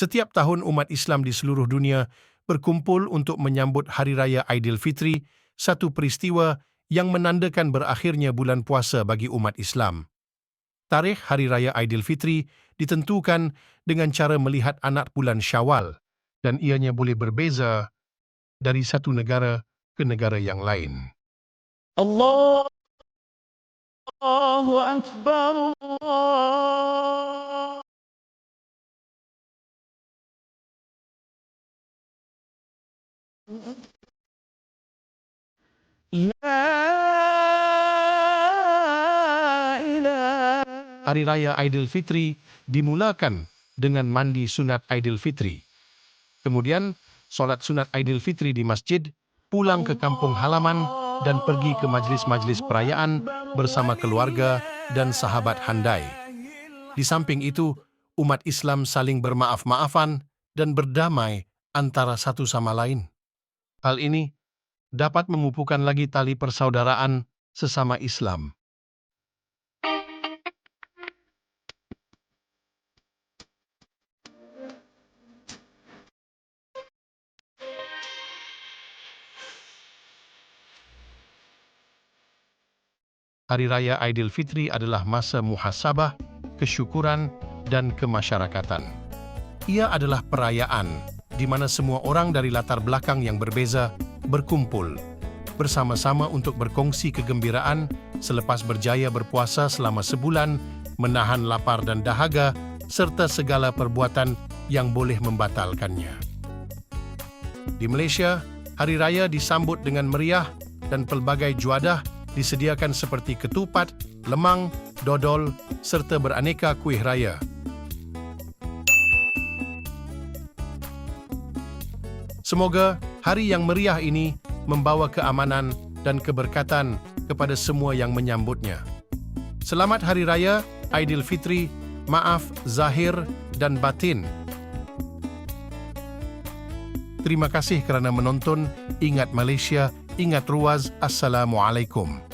Setiap tahun umat Islam di seluruh dunia berkumpul untuk menyambut Hari Raya Aidilfitri, satu peristiwa yang menandakan berakhirnya bulan puasa bagi umat Islam. Tarikh Hari Raya Aidilfitri ditentukan dengan cara melihat anak bulan syawal dan ianya boleh berbeza dari satu negara ke negara yang lain. Allah Allahu Akbar Allah. Hari Raya Aidilfitri dimulakan dengan mandi sunat Aidilfitri. Kemudian, solat sunat Aidilfitri di masjid, pulang ke kampung halaman dan pergi ke majlis-majlis perayaan bersama keluarga dan sahabat handai. Di samping itu, umat Islam saling bermaaf-maafan dan berdamai antara satu sama lain. Hal ini dapat mengupukan lagi tali persaudaraan sesama Islam. Hari Raya Aidilfitri adalah masa muhasabah, kesyukuran, dan kemasyarakatan. Ia adalah perayaan di mana semua orang dari latar belakang yang berbeza berkumpul bersama-sama untuk berkongsi kegembiraan selepas berjaya berpuasa selama sebulan, menahan lapar dan dahaga, serta segala perbuatan yang boleh membatalkannya. Di Malaysia, Hari Raya disambut dengan meriah dan pelbagai juadah disediakan seperti ketupat, lemang, dodol serta beraneka kuih raya. Semoga hari yang meriah ini membawa keamanan dan keberkatan kepada semua yang menyambutnya. Selamat Hari Raya Aidilfitri, maaf zahir dan batin. Terima kasih kerana menonton. Ingat Malaysia, ingat ruaz. Assalamualaikum.